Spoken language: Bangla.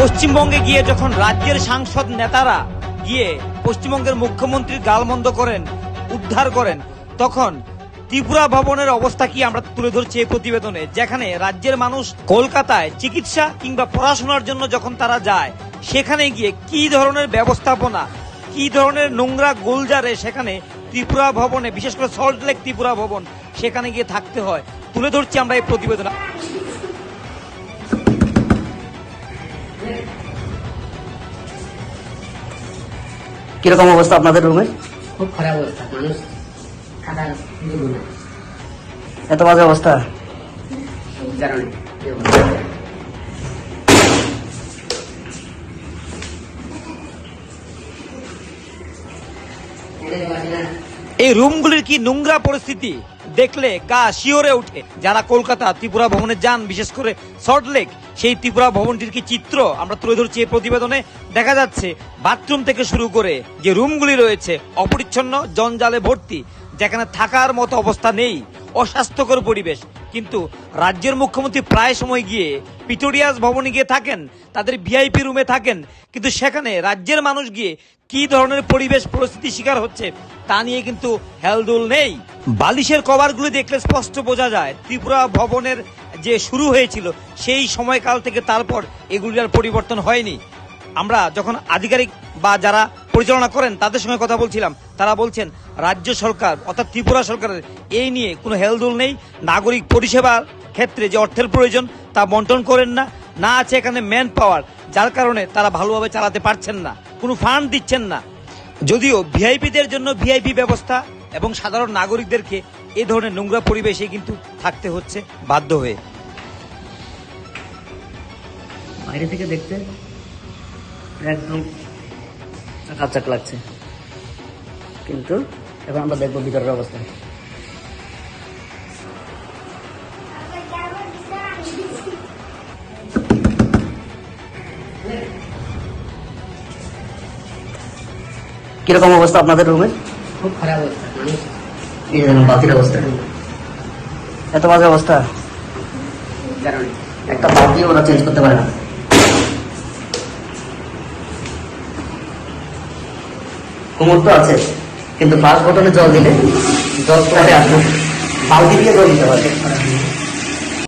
পশ্চিমবঙ্গে গিয়ে যখন রাজ্যের সাংসদ নেতারা গিয়ে পশ্চিমবঙ্গের মুখ্যমন্ত্রীর গালমন্দ করেন, উদ্ধার করেন, তখন ত্রিপুরা ভবনের অবস্থা কি আমরা তুলে ধরছি এই প্রতিবেদনে? যেখানে রাজ্যের মানুষ কলকাতায় চিকিৎসা কিংবা পড়াশোনার জন্য যখন তারা যায়, সেখানে গিয়ে কি ধরনের ব্যবস্থাপনা, কি ধরনের নোংরা গোলজারে সেখানে ত্রিপুরা ভবনে, বিশেষ করে সল্ট লেক ত্রিপুরা ভবন, সেখানে গিয়ে থাকতে হয়? তুলে ধরছি আমরা এই প্রতিবেদন। কীরকম অবস্থা আপনাদের রুমের খুব খারাপ অবস্থা মানুষ থাকার এত বাজে অবস্থা? এই রুমগুলির কি নোংরা পরিস্থিতি? দেখলে কা শিওরে ওঠে। যারা কলকাতা ত্রিপুরা ভবনে যান, বিশেষ করে সল্টলেক সেই ত্রিপুরা ভবনটির কি চিত্র? আমরা তুলে ধরছি এই প্রতিবেদনে। দেখা যাচ্ছে বাথরুম থেকে শুরু করে যে রুমগুলি রয়েছে, অপরিচ্ছন্ন, জঞ্জালে ভর্তি, যেখানে থাকার মতো অবস্থা নেই। অস্বাস্থ্যকর পরিবেশ। কিন্তু রাজ্যের মুখ্যমন্ত্রী প্রায় সময় গিয়ে পিটোরিয়াস ভবনে গিয়ে থাকেন, তাদের ভিআইপি রুমে থাকেন। কিন্তু সেখানে রাজ্যের মানুষ গিয়ে কি ধরনের পরিবেশ, পরিস্থিতি শিকার হচ্ছে তা নিয়ে কিন্তু হেলদোল নেই। বালিশের কভারগুলি দেখলে স্পষ্ট বোঝা যায়। ত্রিপুরা ভবনের যে শুরু হয়েছিল, সেই সময়কাল থেকে তারপর এগুলির আর পরিবর্তন হয়নি। আমরা যখন আধিকারিক বা যারা পরিচালনা করেন, তাদের সঙ্গে কথা বলছিলাম, তারা বলছেন, রাজ্য সরকার, অর্থাৎ ত্রিপুরা সরকারের এই নিয়ে কোনো হেলদোল নেই। নাগরিক পরিষেবার ক্ষেত্রে যে অর্থের প্রয়োজন, তা বন্টন করেন না। না আছে এখানে ম্যান পাওয়ার যার কারণে তারা ভালোভাবে চালাতে পারছেন না। কোনো ফান্ড দিচ্ছেন না। যদিও ভিআইপিদের জন্য ভিআইপি ব্যবস্থা এবং সাধারণ নাগরিকদেরকে এ ধরনের নোংরা পরিবেশে কিন্তু থাকতে হচ্ছে বাধ্য হয়ে। বাইরে থেকে দেখতে একদম চাকাচাক লাগছে। কিন্তু এবার আমরা দেখব ভিতরের অবস্থা। কীরকম অবস্থা আপনাদের রুমের খুব খারাপ অবস্থা এই যেন বাতির অবস্থা। এত বাজে অবস্থা? একটা বাতিও ওরা চেঞ্জ করতে পারে না। কোমর তো আছে কিন্তু ফার্স্ট বটনে জল দিলে জল পরে আসবে। বালতি দিয়ে জল দিতে পারে